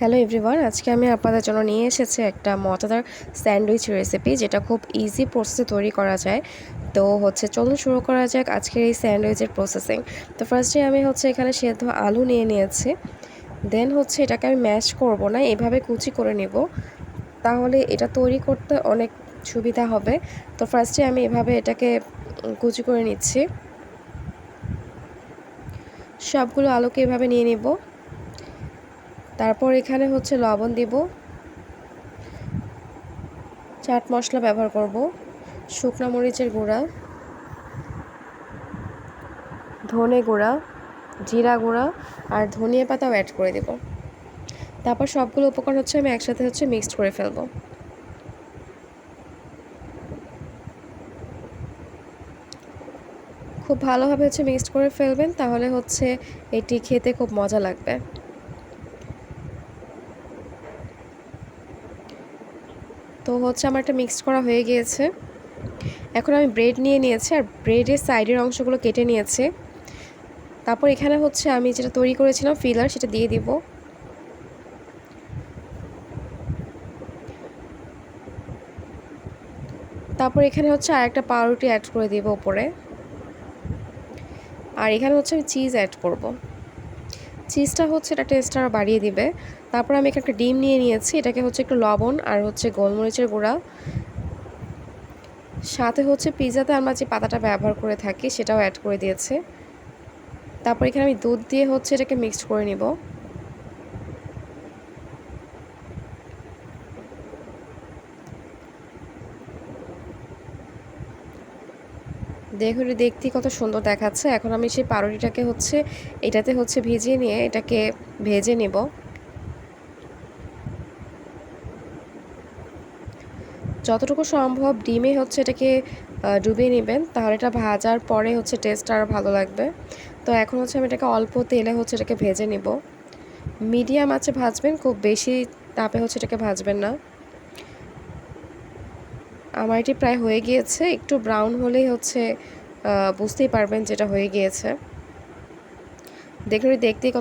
Hello everyone আজকে আমি আপনাদের জন্য নিয়ে এসেছি একটা মজাদার স্যান্ডউইচ রেসিপি যেটা খুব ইজি প্রসেসে তৈরি করা যায়। তো হচ্ছে, চলুন শুরু করা যাক আজকের এই স্যান্ডউইচের প্রসেসিং তো ফার্স্টে আমি হচ্ছে এখানে সেদ্ধ আলু নিয়ে নিয়েছি। দেন হচ্ছে এটাকে আমি ম্যাশ করব না, এভাবে কুচি করে নেব। তাহলে এটা তৈরি করতে অনেক সুবিধা হবে। তো ফার্স্টে আমি এভাবে এটাকে কুচি করে নিচ্ছি। সবগুলো আলুকে এভাবে নিয়ে নেব। তারপর এখানে হচ্ছে লবণ দিব। চাট মশলা ব্যবহার করব। শুকনো মরিচের গুঁড়া। ধনে গুঁড়া, জিরা গুঁড়া আর ধনিয়া পাতাও অ্যাড করে দেব। তারপর সবগুলো উপকরণ হচ্ছে আমি একসাথে হচ্ছে মিক্সড করে ফেলব। খুব ভালোভাবে হচ্ছে মিক্সড করে ফেলবেন, তাহলে হচ্ছে এটি খেতে খুব মজা লাগবে। তো হচ্ছে আমার একটা মিক্সড করা হয়ে গিয়েছে। এখন আমি ব্রেড নিয়ে নিয়েছি আর ব্রেডের সাইডের অংশগুলো কেটে নিয়েছে। তারপর এখানে হচ্ছে আমি যেটা তৈরি করেছিলাম ফিলার সেটা দিয়ে দিব। তারপর এখানে হচ্ছে আর একটা পাউরুটি অ্যাড করে দেবো ওপরে আর এখানে হচ্ছে আমি চিজ অ্যাড করব। চিজটা হচ্ছে এটা টেস্ট আরও বাড়িয়ে দিবে। তারপর আমি একটা ডিম নিয়ে নিয়েছি, এটাকে হচ্ছে একটু লবণ আর হচ্ছে গোলমরিচের গুঁড়া। সাথে হচ্ছে পিৎজাতে আমরা যে পাতাটা ব্যবহার করে থাকি সেটাও অ্যাড করে দিয়েছে। তারপর এখানে আমি দুধ দিয়ে হচ্ছে এটাকে মিক্সড করে নিব। দেখুন দেখতে কত সুন্দর দেখাচ্ছে। এখন আমি সেই পাউরুটিটাকে হচ্ছে, এটাতে হচ্ছে ভিজিয়ে নিয়ে এটাকে ভেজে নেব। যতটুকু সম্ভব ডিমে হচ্ছে এটাকে ডুবিয়ে নেবেন, তাহলে এটা ভাজার পরে হচ্ছে টেস্ট আরও ভালো লাগবে। তো এখন হচ্ছে আমি এটাকে অল্প তেলে হচ্ছে এটাকে ভেজে নেব। মিডিয়াম আছে ভাজবেন, খুব বেশি তাপে হচ্ছে এটাকে ভাজবেন না। আমার এটি প্রায় হয়ে গিয়েছে। একটু ব্রাউন হলেই হচ্ছে বুঝতেই পারবেন যেটা হয়ে গিয়েছে। দেখুন দেখতেই কত